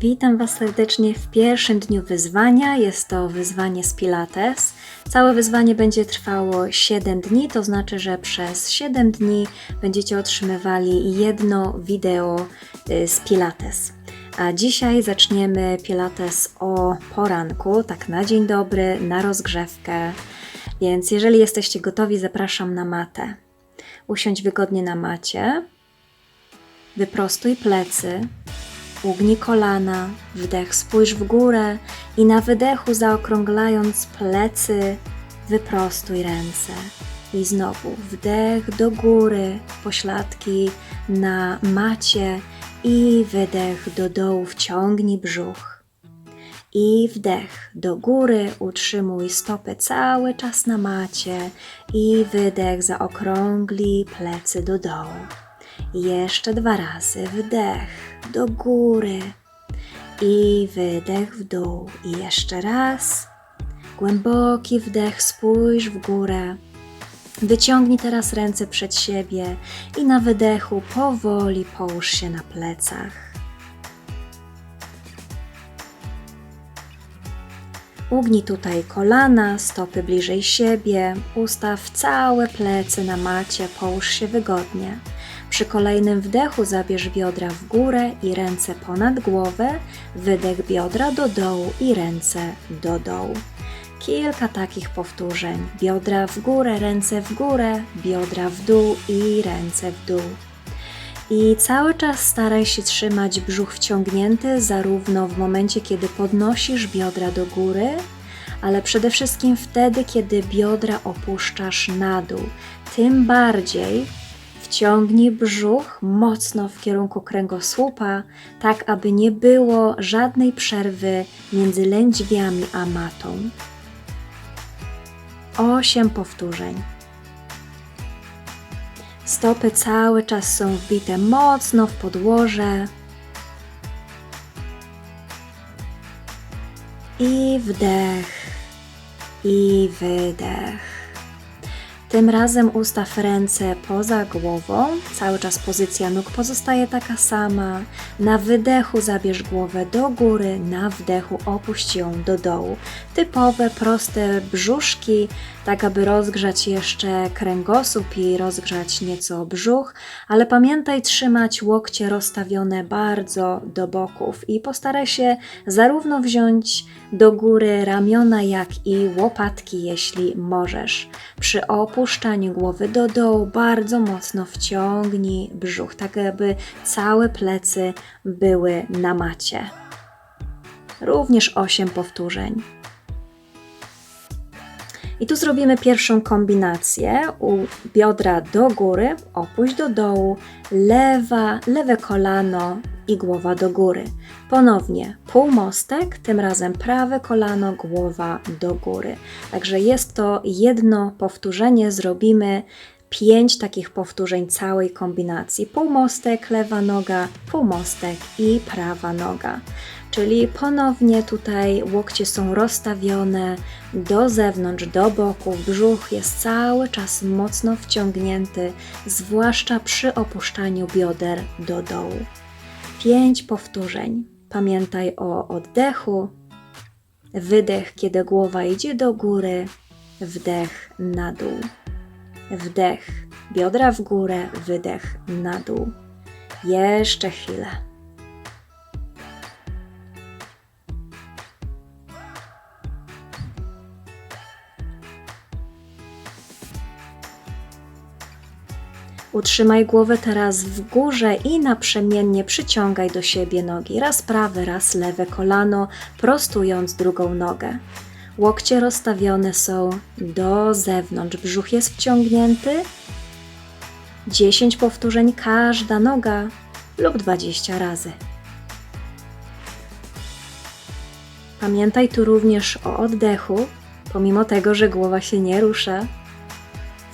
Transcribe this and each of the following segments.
Witam Was serdecznie w pierwszym dniu wyzwania. Jest to wyzwanie z Pilates. Całe wyzwanie będzie trwało 7 dni, to znaczy, że przez 7 dni będziecie otrzymywali jedno wideo y, z Pilates. A dzisiaj zaczniemy Pilates o poranku, tak na dzień dobry, na rozgrzewkę. Więc jeżeli jesteście gotowi, zapraszam na matę. Usiądź wygodnie na macie. Wyprostuj plecy, Ugnij kolana, wdech spójrz w górę i na wydechu zaokrąglając plecy, wyprostuj ręce. I znowu wdech do góry, pośladki na macie i wydech do dołu, wciągnij brzuch. I wdech do góry, utrzymuj stopy cały czas na macie i wydech zaokrągli plecy do dołu. Jeszcze dwa razy wdech do góry i wydech w dół. I jeszcze raz. Głęboki wdech, spójrz w górę. Wyciągnij teraz ręce przed siebie i na wydechu powoli połóż się na plecach. Ugnij tutaj kolana, stopy bliżej siebie, ustaw całe plecy na macie, połóż się wygodnie. Przy kolejnym wdechu zabierz biodra w górę i ręce ponad głowę, wydech biodra do dołu i ręce do dołu. Kilka takich powtórzeń. Biodra w górę, ręce w górę, biodra w dół i ręce w dół. I cały czas staraj się trzymać brzuch wciągnięty, zarówno w momencie, kiedy podnosisz biodra do góry, ale przede wszystkim wtedy, kiedy biodra opuszczasz na dół. Tym bardziej wciągnij brzuch mocno w kierunku kręgosłupa, tak aby nie było żadnej przerwy między lędźwiami a matą. Osiem powtórzeń. Stopy cały czas są wbite mocno w podłoże. I wdech, i wydech. Tym razem ustaw ręce poza głową, cały czas pozycja nóg pozostaje taka sama. Na wydechu zabierz głowę do góry, na wdechu opuść ją do dołu. Typowe, proste brzuszki, tak aby rozgrzać jeszcze kręgosłup i rozgrzać nieco brzuch, ale pamiętaj trzymać łokcie rozstawione bardzo do boków i postaraj się zarówno wziąć do góry ramiona, jak i łopatki, jeśli możesz. Przy opuszczaniu głowy do dołu bardzo mocno wciągnij brzuch, tak aby całe plecy były na macie. Również 8 powtórzeń. I tu zrobimy pierwszą kombinację. U biodra do góry, opuść do dołu, lewa, lewe kolano i głowa do góry. Ponownie półmostek, tym razem prawe kolano, głowa do góry. Także jest to jedno powtórzenie, zrobimy pięć takich powtórzeń całej kombinacji. Półmostek, lewa noga, półmostek i prawa noga. Czyli ponownie tutaj łokcie są rozstawione do zewnątrz, do boków, brzuch jest cały czas mocno wciągnięty, zwłaszcza przy opuszczaniu bioder do dołu. Pięć powtórzeń. Pamiętaj o oddechu, wydech, kiedy głowa idzie do góry, wdech na dół. Wdech, biodra w górę, wydech na dół. Jeszcze chwilę. Utrzymaj głowę teraz w górze i naprzemiennie przyciągaj do siebie nogi. Raz prawe, raz lewe kolano, prostując drugą nogę. Łokcie rozstawione są do zewnątrz, brzuch jest wciągnięty. 10 powtórzeń każda noga lub 20 razy. Pamiętaj tu również o oddechu, pomimo tego, że głowa się nie rusza.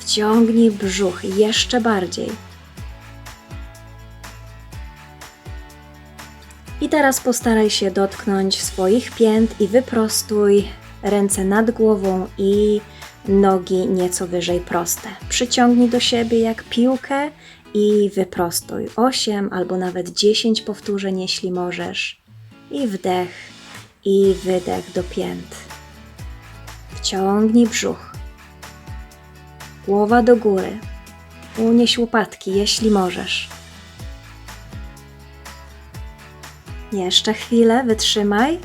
Wciągnij brzuch jeszcze bardziej. I teraz postaraj się dotknąć swoich pięt i wyprostuj ręce nad głową i nogi nieco wyżej proste. Przyciągnij do siebie jak piłkę i wyprostuj 8 albo nawet 10 powtórzeń, jeśli możesz. I wdech i wydech do pięt. Wciągnij brzuch. Głowa do góry. Unieś łopatki, jeśli możesz. Jeszcze chwilę, wytrzymaj.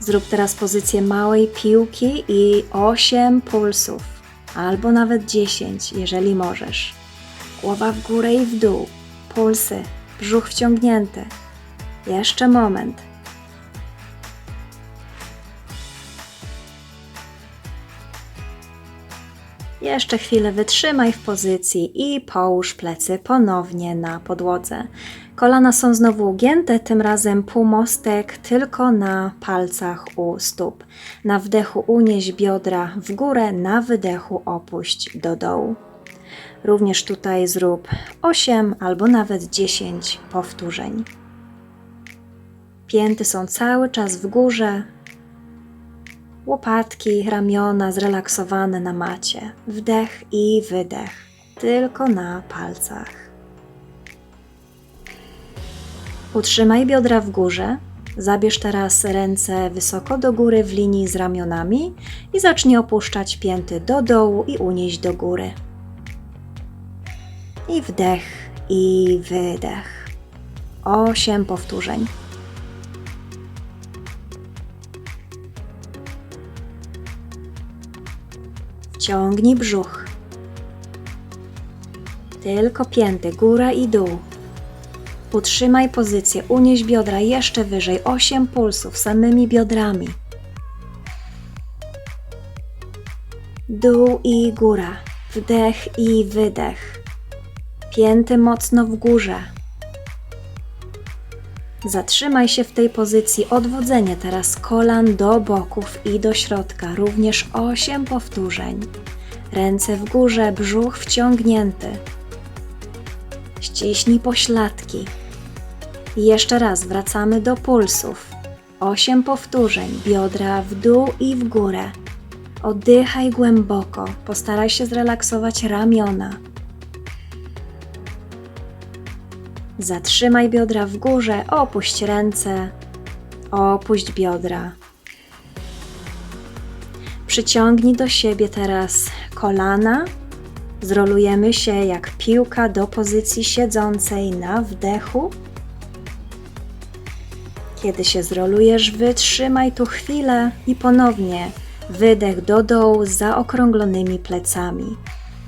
Zrób teraz pozycję małej piłki i 8 pulsów, albo nawet 10, jeżeli możesz. Głowa w górę i w dół, pulsy, brzuch wciągnięty. Jeszcze moment. Jeszcze chwilę wytrzymaj w pozycji i połóż plecy ponownie na podłodze. Kolana są znowu ugięte, tym razem półmostek tylko na palcach u stóp. Na wdechu unieś biodra w górę, na wydechu opuść do dołu. Również tutaj zrób 8 albo nawet 10 powtórzeń. Pięty są cały czas w górze, łopatki, ramiona zrelaksowane na macie. Wdech i wydech, tylko na palcach. Utrzymaj biodra w górze. Zabierz teraz ręce wysoko do góry w linii z ramionami i zacznij opuszczać pięty do dołu i unieść do góry. I wdech i wydech. Osiem powtórzeń. Wciągnij brzuch. Tylko pięty, góra i dół. Utrzymaj pozycję, unieś biodra jeszcze wyżej, 8 pulsów samymi biodrami. Dół i góra, wdech i wydech. Pięty mocno w górze. Zatrzymaj się w tej pozycji, odwodzenie teraz kolan do boków i do środka, również 8 powtórzeń. Ręce w górze, brzuch wciągnięty. Ściśnij pośladki. I jeszcze raz wracamy do pulsów. 8 powtórzeń, biodra w dół i w górę. Oddychaj głęboko, postaraj się zrelaksować ramiona. Zatrzymaj biodra w górze, opuść ręce, opuść biodra. Przyciągnij do siebie teraz kolana. Zrolujemy się jak piłka do pozycji siedzącej na wdechu. Kiedy się zrolujesz, wytrzymaj tu chwilę i ponownie wydech do dołu z zaokrąglonymi plecami.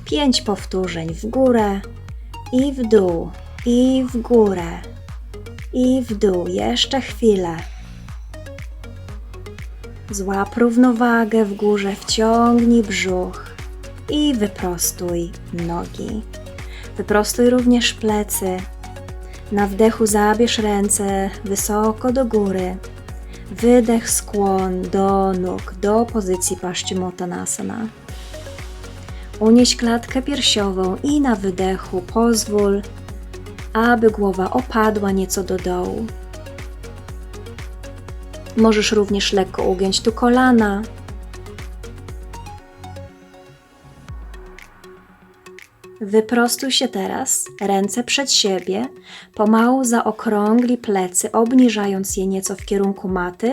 Pięć powtórzeń w górę i w dół, i w górę, i w dół. Jeszcze chwilę. Złap równowagę w górze, wciągnij brzuch i wyprostuj nogi. Wyprostuj również plecy. Na wdechu zabierz ręce wysoko do góry. Wydech skłon do nóg, do pozycji Paschimottanasana. Unieś klatkę piersiową i na wydechu pozwól, aby głowa opadła nieco do dołu. Możesz również lekko ugiąć tu kolana. Wyprostuj się teraz, ręce przed siebie, pomału zaokrągli plecy, obniżając je nieco w kierunku maty.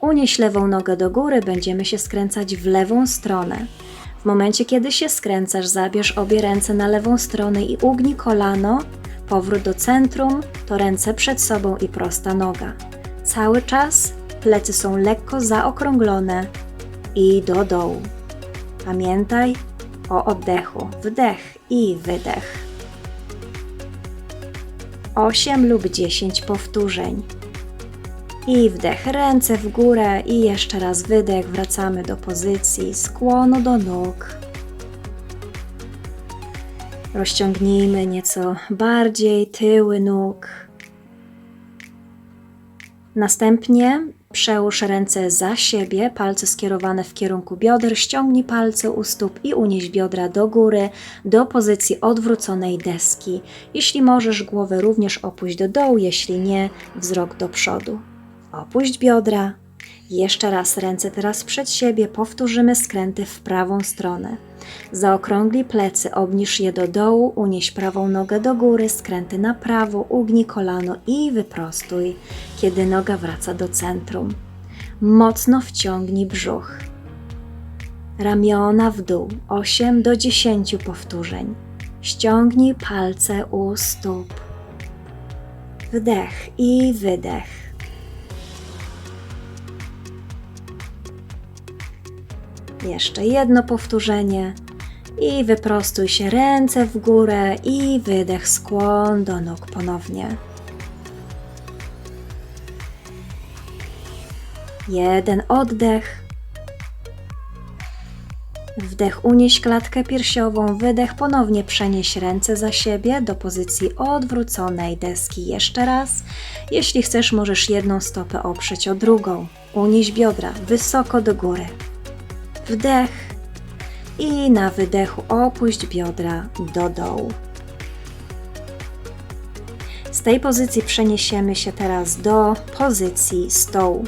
Unieś lewą nogę do góry, będziemy się skręcać w lewą stronę. Momencie, kiedy się skręcasz, zabierz obie ręce na lewą stronę i ugnij kolano. Powrót do centrum to ręce przed sobą i prosta noga. Cały czas plecy są lekko zaokrąglone i do dołu. Pamiętaj o oddechu. Wdech i wydech. 8 lub 10 powtórzeń. I wdech, ręce w górę i jeszcze raz wydech. Wracamy do pozycji skłonu do nóg. Rozciągnijmy nieco bardziej tyły nóg. Następnie przełóż ręce za siebie, palce skierowane w kierunku bioder, ściągnij palce u stóp i unieś biodra do góry, do pozycji odwróconej deski. Jeśli możesz, głowę również opuść do dołu, jeśli nie, wzrok do przodu. Opuść biodra Jeszcze raz ręce teraz przed siebie, powtórzymy skręty w prawą stronę. Zaokrąglij plecy, obniż je do dołu, unieś prawą nogę do góry, skręty na prawo, ugnij kolano i wyprostuj, kiedy noga wraca do centrum. Mocno wciągnij brzuch. Ramiona w dół, 8 do 10 powtórzeń. Ściągnij palce u stóp. Wdech i wydech. Jeszcze jedno powtórzenie. I wyprostuj się ręce w górę i wydech skłon do nóg ponownie. Jeden oddech. Wdech unieś klatkę piersiową, wydech ponownie przenieś ręce za siebie do pozycji odwróconej deski. Jeszcze raz. Jeśli chcesz, możesz jedną stopę oprzeć o drugą. Unieś biodra wysoko do góry. Wdech i na wydechu opuść biodra do dołu. Z tej pozycji przeniesiemy się teraz do pozycji stołu.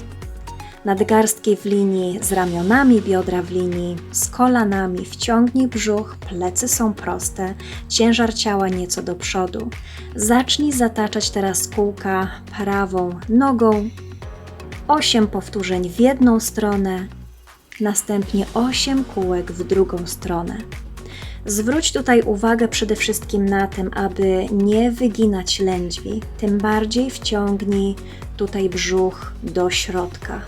Nadgarstki w linii z ramionami, biodra w linii z kolanami. Wciągnij brzuch, plecy są proste, ciężar ciała nieco do przodu. Zacznij zataczać teraz kółka prawą nogą. 8 powtórzeń w jedną stronę, następnie 8 kółek w drugą stronę. Zwróć tutaj uwagę przede wszystkim na tym, aby nie wyginać lędźwi, tym bardziej wciągnij tutaj brzuch do środka.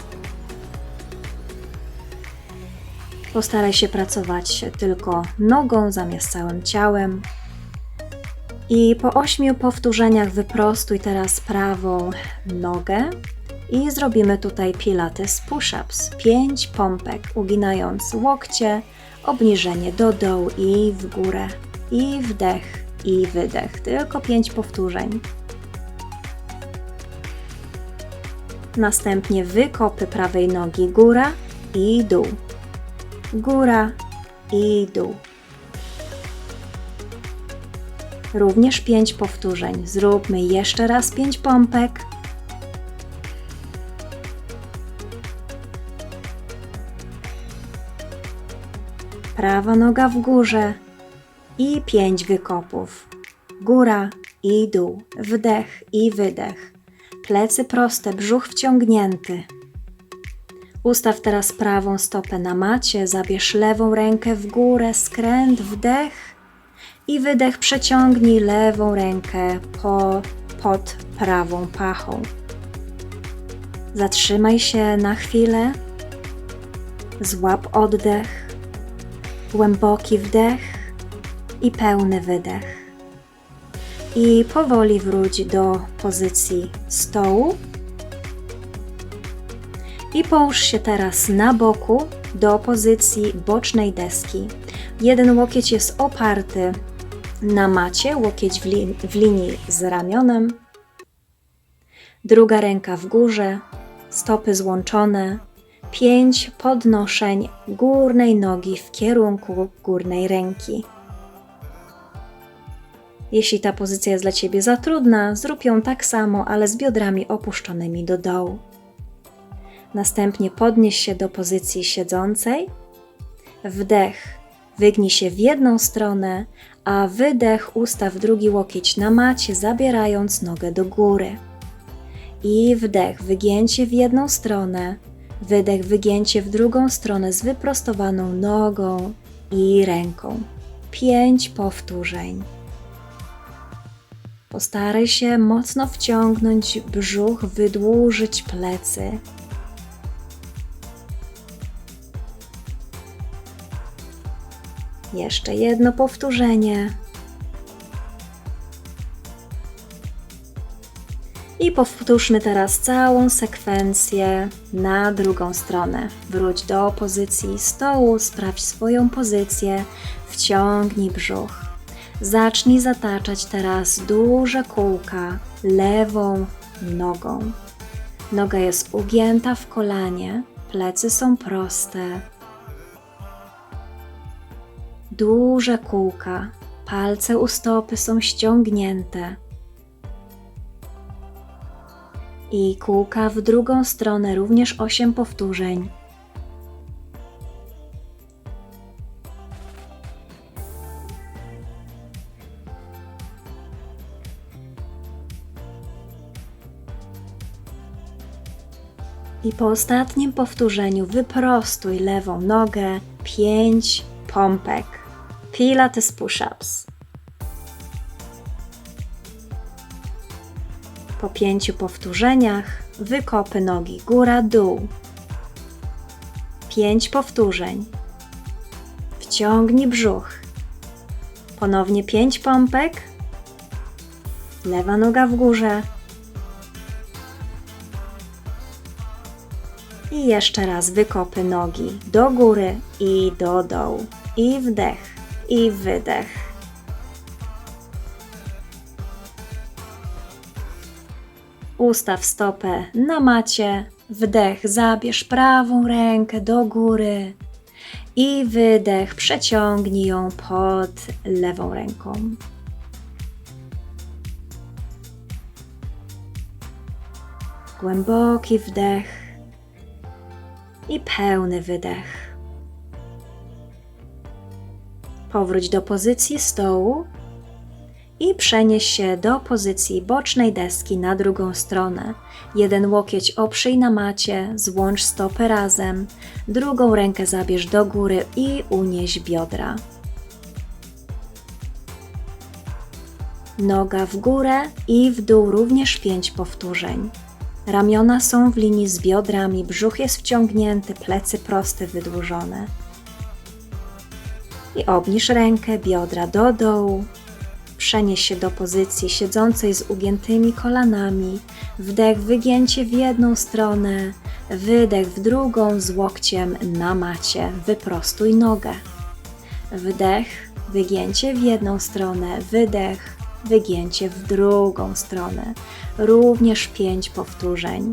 Postaraj się pracować tylko nogą zamiast całym ciałem. I po ośmiu powtórzeniach wyprostuj teraz prawą nogę i zrobimy tutaj pilates push-ups. 5 pompek, uginając łokcie, obniżenie do dołu i w górę. I wdech, i wydech. Tylko 5 powtórzeń. Następnie wykopy prawej nogi góra i dół. Góra i dół. Również 5 powtórzeń. Zróbmy jeszcze raz 5 pompek. Prawa noga w górze i pięć wykopów. Góra i dół, wdech i wydech. Plecy proste, brzuch wciągnięty. Ustaw teraz prawą stopę na macie, zabierz lewą rękę w górę, skręt, wdech i wydech. Przeciągnij lewą rękę po, pod prawą pachą. Zatrzymaj się na chwilę, złap oddech głęboki wdech i pełny wydech. I powoli wróć do pozycji stołu. I połóż się teraz na boku do pozycji bocznej deski. Jeden łokieć jest oparty na macie, łokieć w, w linii z ramionem. Druga ręka w górze, stopy złączone, pięć podnoszeń górnej nogi w kierunku górnej ręki. Jeśli ta pozycja jest dla Ciebie za trudna, zrób ją tak samo, ale z biodrami opuszczonymi do dołu. Następnie podnieś się do pozycji siedzącej. Wdech, wygnij się w jedną stronę, a wydech ustaw drugi łokieć na macie, zabierając nogę do góry. I wdech, wygięcie w jedną stronę, Wydech, wygięcie w drugą stronę z wyprostowaną nogą i ręką. Pięć powtórzeń. Postaraj się mocno wciągnąć brzuch, wydłużyć plecy. Jeszcze jedno powtórzenie. I powtórzmy teraz całą sekwencję na drugą stronę. Wróć do pozycji stołu, sprawdź swoją pozycję, wciągnij brzuch. Zacznij zataczać teraz duże kółka lewą nogą. Noga jest ugięta w kolanie, plecy są proste. Duże kółka, palce u stopy są ściągnięte I kółka w drugą stronę, również 8 powtórzeń. I po ostatnim powtórzeniu wyprostuj lewą nogę, 5 pompek. Pilates push-ups. Po pięciu powtórzeniach wykopy nogi góra-dół. Pięć powtórzeń. Wciągnij brzuch. Ponownie pięć pompek. Lewa noga w górze. I jeszcze raz wykopy nogi do góry i do dołu. I wdech, i wydech. Ustaw stopę na macie, wdech, zabierz prawą rękę do góry i wydech, przeciągnij ją pod lewą ręką. Głęboki wdech i pełny wydech. Powróć do pozycji stołu i przenieś się do pozycji bocznej deski na drugą stronę. Jeden łokieć oprzyj na macie, złącz stopy razem, drugą rękę zabierz do góry i unieś biodra. Noga w górę i w dół również pięć powtórzeń. Ramiona są w linii z biodrami, brzuch jest wciągnięty, plecy proste, wydłużone. I obniż rękę, biodra do dołu, Przenieś się do pozycji siedzącej z ugiętymi kolanami. Wdech, wygięcie w jedną stronę, wydech w drugą z łokciem na macie. Wyprostuj nogę. Wdech, wygięcie w jedną stronę, wydech, wygięcie w drugą stronę. Również pięć powtórzeń.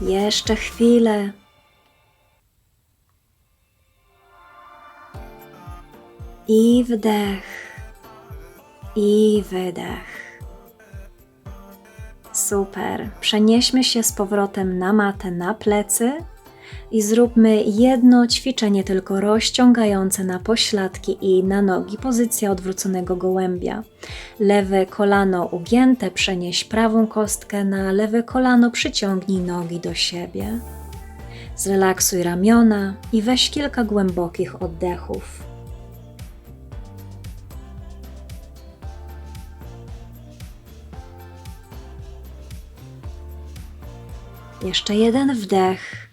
Jeszcze chwilę. I wdech. I wydech. Super. Przenieśmy się z powrotem na matę na plecy i zróbmy jedno ćwiczenie tylko rozciągające na pośladki i na nogi, pozycja odwróconego gołębia. Lewe kolano ugięte, przenieś prawą kostkę na lewe kolano, przyciągnij nogi do siebie. Zrelaksuj ramiona i weź kilka głębokich oddechów. Jeszcze jeden wdech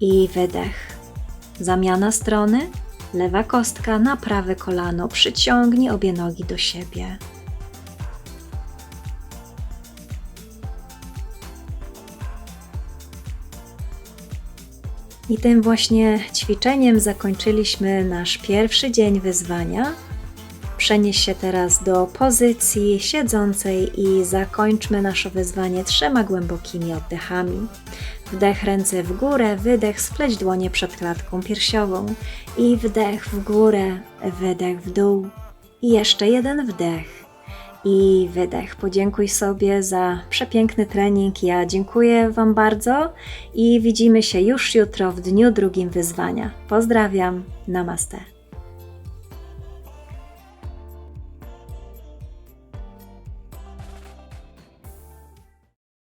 i wydech. Zamiana strony. Lewa kostka na prawe kolano. Przyciągnij obie nogi do siebie. I tym właśnie ćwiczeniem zakończyliśmy nasz pierwszy dzień wyzwania. Przenieś się teraz do pozycji siedzącej i zakończmy nasze wyzwanie trzema głębokimi oddechami. Wdech ręce w górę, wydech, spleć dłonie przed klatką piersiową i wdech w górę, wydech w dół. I jeszcze jeden wdech i wydech. Podziękuj sobie za przepiękny trening. Ja dziękuję Wam bardzo i widzimy się już jutro w dniu drugim wyzwania. Pozdrawiam. Namaste.